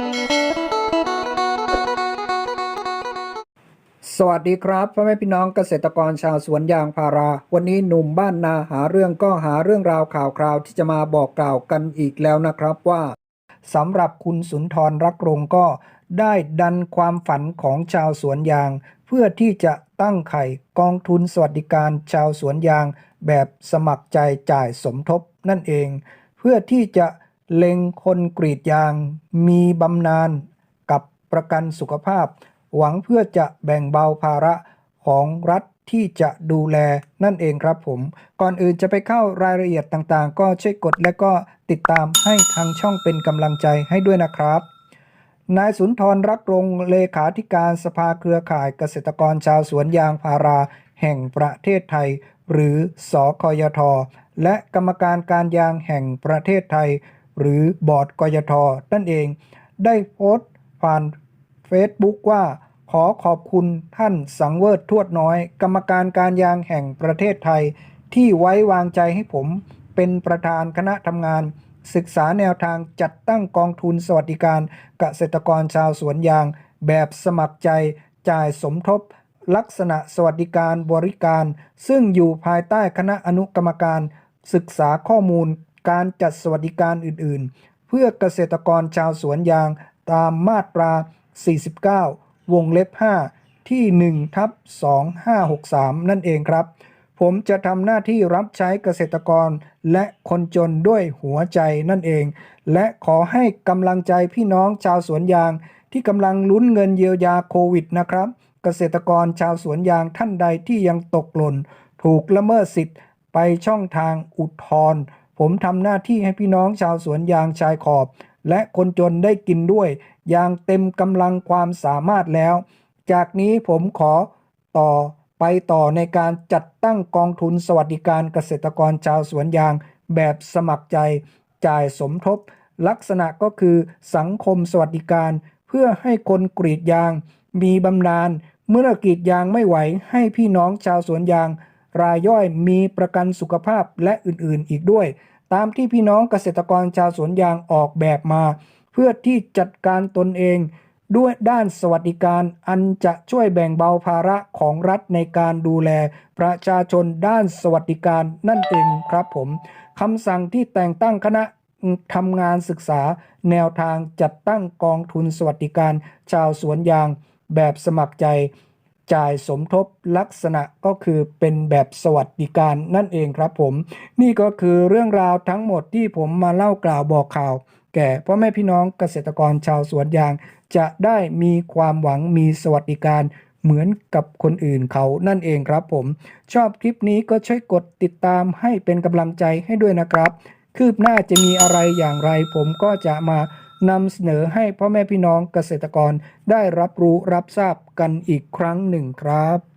สวัสดีครับพ่อแม่พี่น้องเกษตรกรชาวสวนยางพารา วันนี้หนุ่มบ้านนาหาเรื่องก็หาเรื่องราวข่าวคราวที่จะมาบอกกล่าวกันอีกแล้วนะครับว่าสำหรับคุณสุนทรรักรงก็ได้ดันความฝันของชาวสวนยาง เพื่อที่จะตั้งไข่กองทุนสวัสดิการชาวสวนยาง แบบสมัครใจจ่ายสมทบนั่นเอง เพื่อที่จะ เล็งคนกรีดยาง มีบำนาญกับประกันสุขภาพ หวังเพื่อจะแบ่งเบาภาระของรัฐที่จะดูแลนั่นเองครับผม ก่อนอื่นจะไปเข้ารายละเอียดต่างๆ ก็ช่วยกดและก็ติดตามให้ทางช่องเป็นกำลังใจให้ด้วยนะครับ นายสุนทรรักรงเลขาธิการสภาเครือข่ายเกษตรกรชาวสวนยางพารา แห่งประเทศไทย หรือสคยท และกรรมการการยางแห่งประเทศไทย หรือบอร์ดกยทนั่นเอง ได้โพสต์ผ่านเฟซบุ๊กว่าขอขอบคุณท่านสังเวิดทวดน้อย กรรมการการยางแห่งประเทศไทย ที่ไว้วางใจให้ผม เป็นประธานคณะทำงาน ศึกษาแนวทางจัดตั้งกองทุนสวัสดิการเกษตรกรชาวสวนยาง แบบสมัครใจ จ่ายสมทบ ลักษณะสวัสดิการบริการ ซึ่งอยู่ภายใต้คณะอนุกรรมการ ศึกษาข้อมูล การจัดสวัสดิการอื่นๆ เพื่อเกษตรกรชาวสวนยางตามมาตรา 49 วงเล็บ 5 ที่ 1 ทับ 2563 นั่นเองครับ ผมจะทำหน้าที่รับใช้เกษตรกรและคนจนด้วยหัวใจนั่นเอง และขอให้กำลังใจพี่น้องชาวสวนยาง ที่กำลังลุ้นเงินเยียวยาโควิดนะครับ เกษตรกรชาวสวนยางท่านใดที่ยังตกหล่น ถูกละเมิดสิทธิ์ไปช่องทางอุทธรณ์ ผมทำหน้าที่ให้พี่น้องชาวสวนยางชายขอบ และคนจนได้กินด้วย อย่างเต็มกำลังความสามารถแล้ว จากนี้ผมขอต่อไปต่อในการจัดตั้งกองทุนสวัสดิการเกษตรกรชาวสวนยางแบบสมัครใจ จ่ายสมทบ ลักษณะก็คือสังคมสวัสดิการเพื่อให้คนกรีดยาง มีบำนาญเมื่อกรีดยางไม่ไหวให้พี่น้องชาวสวนยาง รายย่อยมีประกันสุขภาพและอื่นๆ อีกด้วย ตามที่พี่น้องเกษตรกรชาวสวนยางออกแบบมา เพื่อที่จัดการตนเอง ด้วยด้านสวัสดิการอันจะช่วยแบ่งเบาภาระของรัฐในการดูแล ประชาชนด้านสวัสดิการนั่นเองครับผมคำสั่งที่แต่งตั้งคณะทำงานศึกษาแนวทางจัดตั้งกองทุนสวัสดิการ ชาวสวนยางแบบสมัครใจ จ่ายสมทบลักษณะก็คือเป็นแบบสวัสดิการนั่นเองครับผม นี่ก็คือเรื่องราวทั้งหมดที่ผมมาเล่ากล่าวบอกข่าว แก่พ่อแม่พี่น้องเกษตรกรชาวสวนยาง จะได้มีความหวังมีสวัสดิการเหมือนกับคนอื่นเขานั่นเองครับผม ชอบคลิปนี้ก็ช่วยกดติดตามให้เป็นกำลังใจให้ด้วยนะครับ คืบหน้าจะมีอะไรอย่างไรผมก็จะมา นำเสนอให้พ่อแม่พี่น้องเกษตรกรได้รับรู้รับทราบกันอีกครั้งหนึ่งครับ